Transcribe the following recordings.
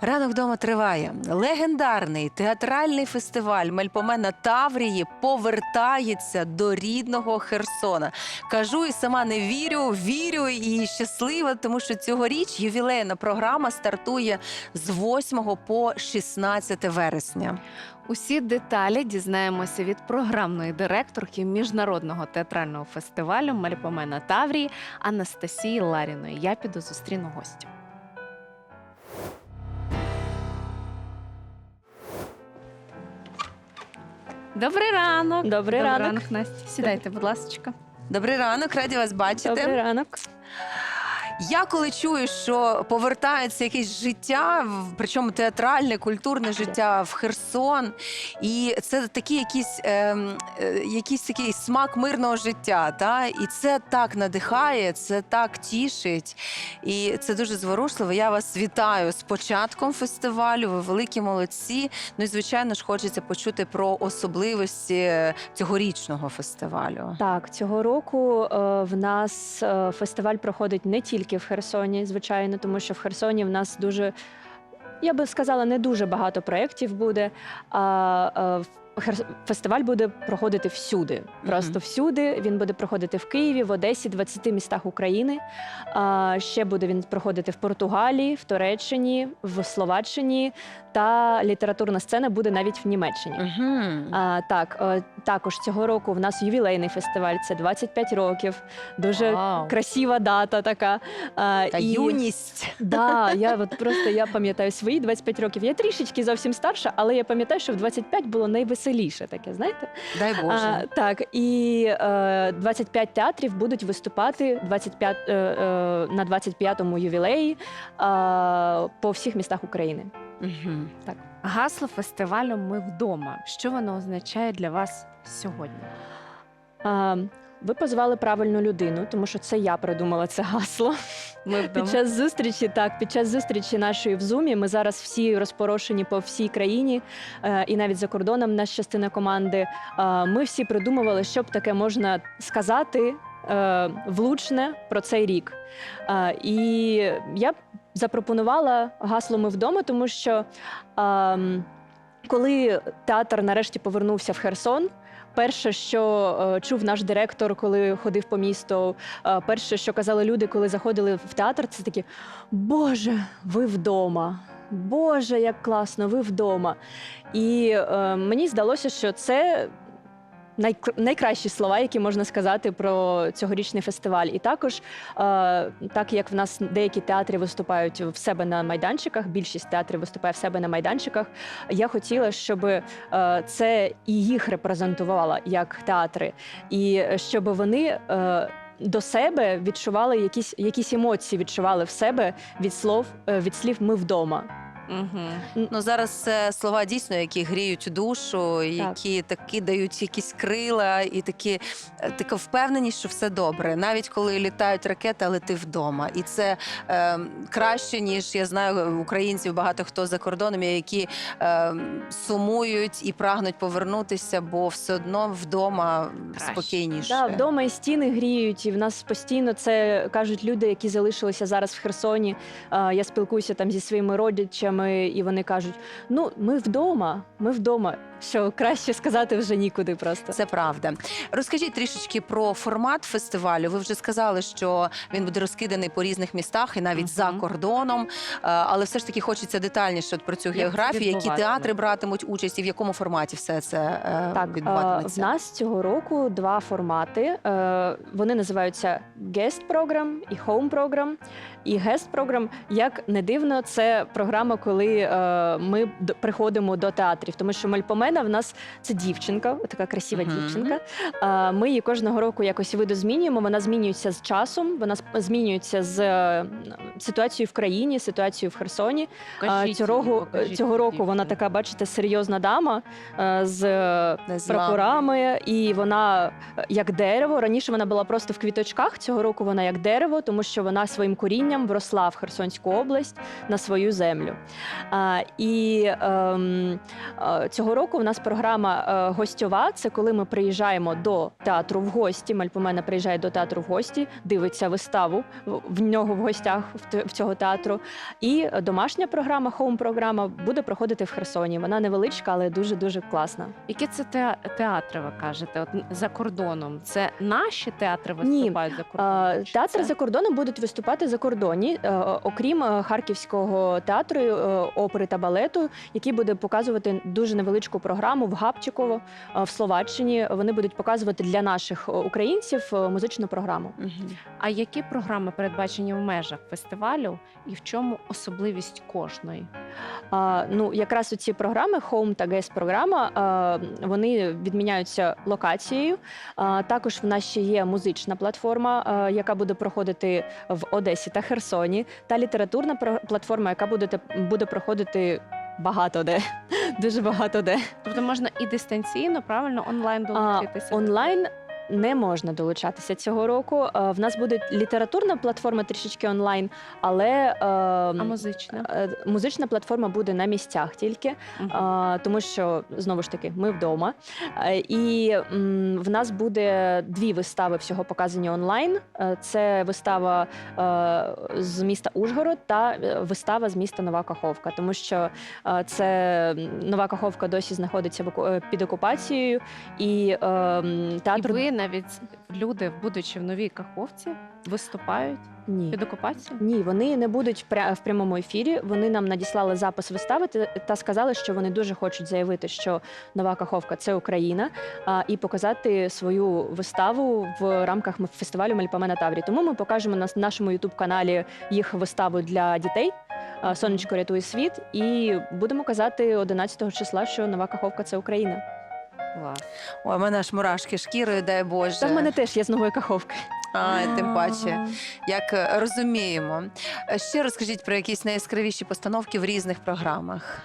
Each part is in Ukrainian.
Ранок вдома триває. Легендарний театральний фестиваль Мельпомена Таврії повертається до рідного Херсона. Кажу і сама не вірю, вірю і щаслива, тому що цьогоріч ювілейна програма стартує з 8 по 16 вересня. Усі деталі дізнаємося від програмної директорки міжнародного театрального фестивалю Мальпомена Таврії Анастасії Ларіної. Я піду зустріну гостю. Добрий ранок. Добрий ранок. Настя. Сідайте, будь ласка. Добрий ранок, раді вас бачити. Добрий ранок. Я коли чую, що повертається якесь життя, причому театральне, культурне життя в Херсон, і це такий якийсь, ем, е, якийсь такий смак мирного життя. Та? І це так надихає, це так тішить. І це дуже зворушливо. Я вас вітаю з початком фестивалю. Ви великі молодці. Ну і звичайно ж хочеться почути про особливості цьогорічного фестивалю. Так, цього року е, в нас е, фестиваль проходить не тільки в Херсоні, звичайно, тому що в Херсоні в нас дуже, я би сказала, не дуже багато проєктів буде. А е, Херс- фестиваль буде проходити всюди. Просто Мгм. всюди. Він буде проходити в Києві, в Одесі, 20 містах України. А, ще буде він проходити в Португалії, в Туреччині, в Словаччині, та літературна сцена буде навіть в Німеччині. Угу. А, так, також цього року в нас ювілейний фестиваль. Це 25 років. Дуже Вау. красива дата така. А, Та юність. Да, я от просто я пам'ятаю свої 25 років. Я трішечки зовсім старша, але я пам'ятаю, що в 25 було найвеселіше таке, знаєте? Дай Боже. А, так, і е, 25 театрів будуть виступати 25, е, е, на 25-му ювілеї е, по всіх містах України. Угу. Гасло фестивалю Ми вдома. Що воно означає для вас сьогодні? А, ви позвали правильну людину, тому що це я придумала це гасло. Ми вдома. Під час зустрічі, так, під час зустрічі нашої в Зумі ми зараз всі розпорошені по всій країні, е, і навіть за кордоном наша частина команди. Е, ми всі придумували, що б таке можна сказати е, влучне про цей рік. Е, і я запропонувала гасло Ми вдома, тому що. ем, коли театр нарешті повернувся в Херсон, перше, що е, чув наш директор, коли ходив по місту, е, перше, що казали люди, коли заходили в театр, це такі: Боже, ви вдома! Боже, як класно, ви вдома. І е, мені здалося, що це. Найк- Найкращі слова, які можна сказати про цьогорічний фестиваль, і також, е, так як в нас деякі театри виступають в себе на майданчиках, більшість театрів виступає в себе на майданчиках. Я хотіла, щоб е, це і їх репрезентувало як театри, і щоб вони. е, До себе відчували якісь якісь емоції, відчували в себе від слов е, від слів ми вдома. Угу. Ну зараз це слова дійсно, які гріють душу, які такі дають якісь крила, і такі е, така впевненість, що все добре. Навіть коли літають ракети, але ти вдома. І це е, краще ніж я знаю українців, багато хто за кордоном, які е, сумують і прагнуть повернутися, бо все одно вдома Краще. спокійніше. Да, вдома і стіни гріють, і в нас постійно це кажуть люди, які залишилися зараз в Херсоні. Е, Я спілкуюся там зі своїми родичами, і вони кажуть: ну, ми вдома, ми вдома. Що краще сказати вже нікуди просто. Це правда. Розкажіть трішечки про формат фестивалю. Ви вже сказали, що він буде розкиданий по різних містах і навіть Мгм. за кордоном. Е, Але все ж таки хочеться детальніше про цю Як географію, які театри братимуть участь і в якому форматі все це е, Так, е, відбуватиметься. в нас цього року два формати. Вони називаються Guest Program і Home Program. І Guest Program, як не дивно, це програма, коли ми приходимо до театрів, тому що Мальпомена в нас це дівчинка, така красива Мгм. дівчинка. Е, Ми її кожного року якось видозмінюємо. Вона змінюється з часом, вона змінюється з е, ситуацією в країні, ситуацією в Херсоні. А, Цього, року- цього року вона така, бачите, серйозна дама е, з прапорами, і вона е, як дерево. Раніше вона була просто в квіточках. Цього року вона як дерево, тому що вона своїм корінням вросла в Херсонську область на свою землю. А, і ем, цього року у нас програма е, гостьова. Це коли ми приїжджаємо до театру в гості. Мальпомена приїжджає до театру в гості, дивиться виставу в- нього в гостях в, цього театру. І домашня програма, хоум-програма буде проходити в Херсоні. Вона невеличка, але дуже дуже класна. Які це те- театри, ви кажете? От за кордоном? Це наші театри Ні. виступають за кордоном? Чи Театри це- за кордоном будуть виступати за кордоні, е, окрім е, харківського театру опери та балету, який буде показувати дуже невеличку програму в Габчиково е, в Словаччині. Вони будуть показувати для наших е, українців е, музичну програму. А які програми передбачені в межах фестивалю, і в чому особливість кожної? А, ну, якраз ці програми, Home та Guest програма, вони відміняються локацією. А, також в нас ще є музична платформа, а, яка буде проходити в Одесі та Херсоні, та літературна платформа, яка буде, буде проходити багато де. Дуже багато де. Тобто можна і дистанційно, правильно, онлайн А, долучитися? онлайн не можна долучатися цього року. В нас буде літературна платформа трішечки онлайн, але А а, музична? музична платформа буде на місцях тільки. А, тому що знову ж таки ми вдома. Е, І в нас буде дві вистави всього показані онлайн. Е, Це вистава е, з міста Ужгород та е, вистава з міста Нова Каховка, тому що е, це Нова Каховка досі знаходиться е, під окупацією, і е, театр І ви навіть люди, будучи в новій каховці, виступають ні. під окупацією? Ні, вони не будуть пря- в прямому ефірі. Вони нам надіслали запис вистави та- та сказали, що вони дуже хочуть заявити, що нова каховка це Україна, а, і показати свою виставу в рамках м- фестивалю Мельпомена Таврі. Тому ми покажемо на с- нашому ютуб каналі їх виставу для дітей. а, Сонечко рятує світ, і будемо казати 11 числа, що нова каховка це Україна. Клас. Ой, у мене аж мурашки шкірою, дай Боже. Та в мене теж є з нової каховки. А, тим паче. Як е, розуміємо. Ще розкажіть про якісь найяскравіші постановки в різних програмах.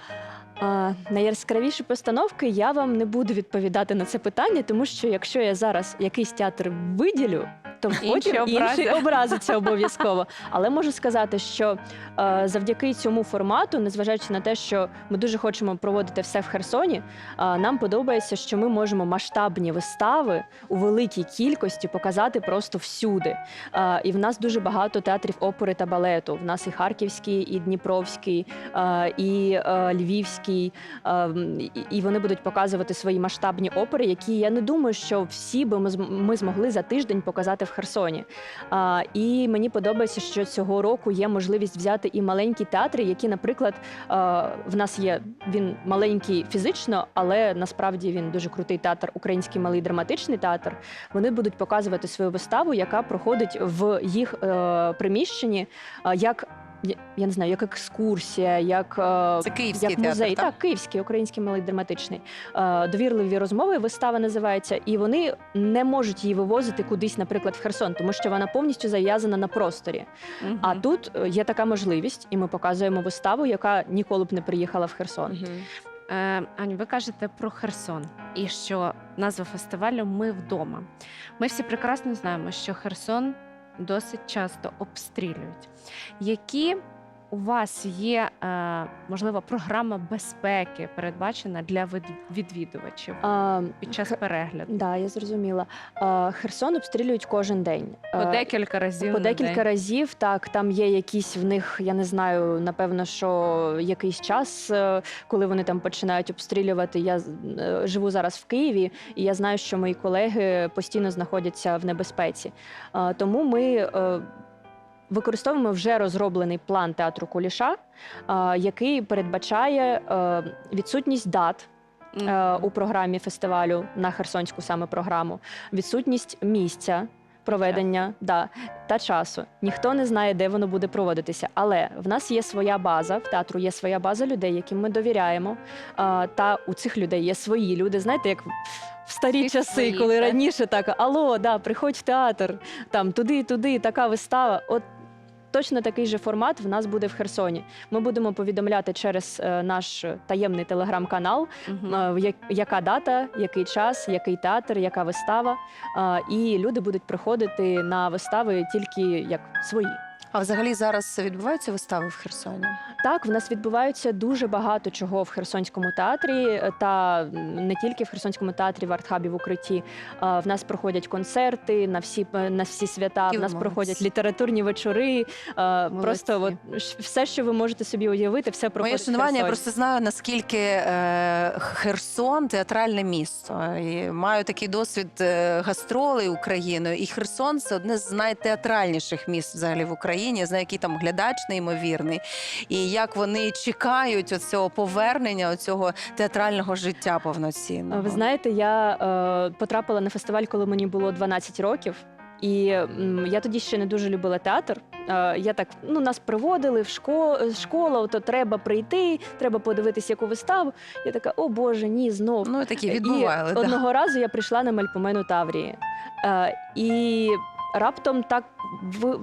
А, найяскравіші постановки я вам не буду відповідати на це питання, тому що якщо я зараз якийсь театр виділю, то Інші потім інший образиться обов'язково. Але можу сказати, що е, завдяки цьому формату, незважаючи на те, що ми дуже хочемо проводити все в Херсоні, е, нам подобається, що ми можемо масштабні вистави у великій кількості показати просто всюди. Е, і в нас дуже багато театрів опери та балету. В нас і харківський, і дніпровський, е, і е, львівський. е, і- І вони будуть показувати свої масштабні опери, які я не думаю, що всі би ми зм- ми змогли за тиждень показати в Херсоні. А, І мені подобається, що цього року є можливість взяти і маленькі театри, які, наприклад, а, в нас є він маленький фізично, але насправді він дуже крутий театр, український малий драматичний театр. Вони будуть показувати свою виставу, яка проходить в їх а, приміщенні, а, як я- я не знаю, як екскурсія, як е, Це київський як музей, театр, так? так, київський, український малий драматичний. Е, довірливі розмови, вистава називається, і вони не можуть її вивозити кудись, наприклад, в Херсон, тому що вона повністю зав'язана на просторі. Мгм. А тут е, є така можливість, і ми показуємо виставу, яка ніколи б не приїхала в Херсон. Мгм. Е, Аню, ви кажете про Херсон і що назва фестивалю Ми вдома. Ми всі прекрасно знаємо, що Херсон досить часто обстрілюють. Які у вас є, е, можливо, програма безпеки передбачена для від- відвідувачів А, під час перегляду? да, я зрозуміла. Херсон обстрілюють кожен день. По Е, декілька разів По декілька день. разів так, там є якісь в них, я не знаю, напевно, що якийсь час, е, коли вони там починають обстрілювати. Я живу зараз в Києві, і я знаю, що мої колеги постійно знаходяться в небезпеці. Тому ми. Використовуємо вже розроблений план театру Куліша, е, який передбачає е, відсутність дат е, у програмі фестивалю на Херсонську саме програму, відсутність місця. Проведення да, та часу ніхто не знає, де воно буде проводитися. Але в нас є своя база, в театру є своя база людей, яким ми довіряємо. Та у цих людей є свої люди. Знаєте, як в старі Всіх часи, свої, коли так? раніше так алло, да, приходь в театр, там туди, туди, така вистава. От точно такий же формат в нас буде в Херсоні. Ми будемо повідомляти через е, наш таємний телеграм-канал, як- яка дата, який час, який театр, яка вистава. Е, І люди будуть приходити на вистави тільки як свої. А взагалі зараз відбуваються вистави в Херсоні? Так, в нас відбувається дуже багато чого в Херсонському театрі, е, та не тільки в Херсонському театрі, в артхабі в укритті. В нас проходять концерти на всі е, на всі свята. Які В нас молодці. проходять літературні вечори. а, Просто от, все, що ви можете собі уявити, все проходить. Моє шанування, я просто знаю, наскільки е, Херсон театральне місто. І маю такий досвід е, гастролей Україною. І Херсон це одне з найтеатральніших міст взагалі в Україні. Я знаю, який там глядач неймовірний. І як вони чекають оцього повернення, оцього театрального життя повноцінного. Ви знаєте, я е, потрапила на фестиваль, коли мені було 12 років. І я тоді ще не дуже любила театр. Е, я так, ну нас приводили в школу, школа, то треба прийти, треба подивитися яку виставу. Я така, о Боже, ні, знов. Ну, такі І відбували. да. одного разу я прийшла на Мельпомену Таврії. Е, і раптом так в.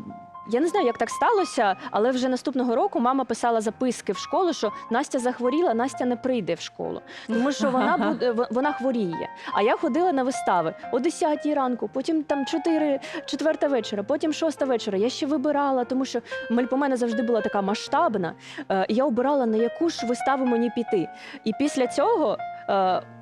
Я не знаю, як так сталося, але вже наступного року мама писала записки в школу, що Настя захворіла, Настя не прийде в школу, тому що вона буде вона хворіє. А я ходила на вистави о 10 ранку, потім там 4, 4 вечора, потім 6 вечора. Я ще вибирала, тому що Мельпомена завжди була така масштабна. Е, і я обирала на яку ж виставу мені піти. І після цього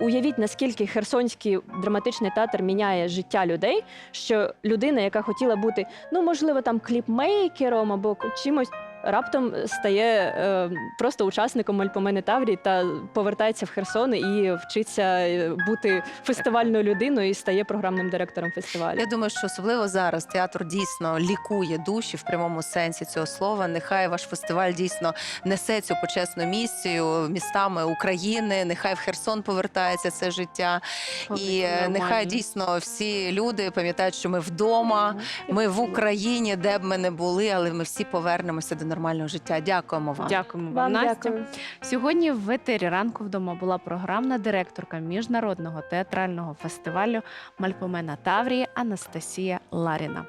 уявіть, наскільки Херсонський драматичний театр міняє життя людей, що людина, яка хотіла бути, ну можливо, там кліпмейкером або чимось. Раптом стає е, просто учасником Мальпомени Таврії та повертається в Херсон і вчиться е, бути фестивальною людиною і стає програмним директором фестивалю. Я думаю, що особливо зараз театр дійсно лікує душі в прямому сенсі цього слова. Нехай ваш фестиваль дійсно несе цю почесну місію містами України. Нехай в Херсон повертається це життя. І е, нехай дійсно всі люди пам'ятають, що ми вдома, ми в Україні, де б ми не були, але ми всі повернемося до нормального життя. Дякуємо вам. Дякуємо вам, Вам Настя. дякую. Сьогодні в етері ранку вдома була програмна директорка міжнародного театрального фестивалю Мальпомена Таврії Анастасія Ларіна.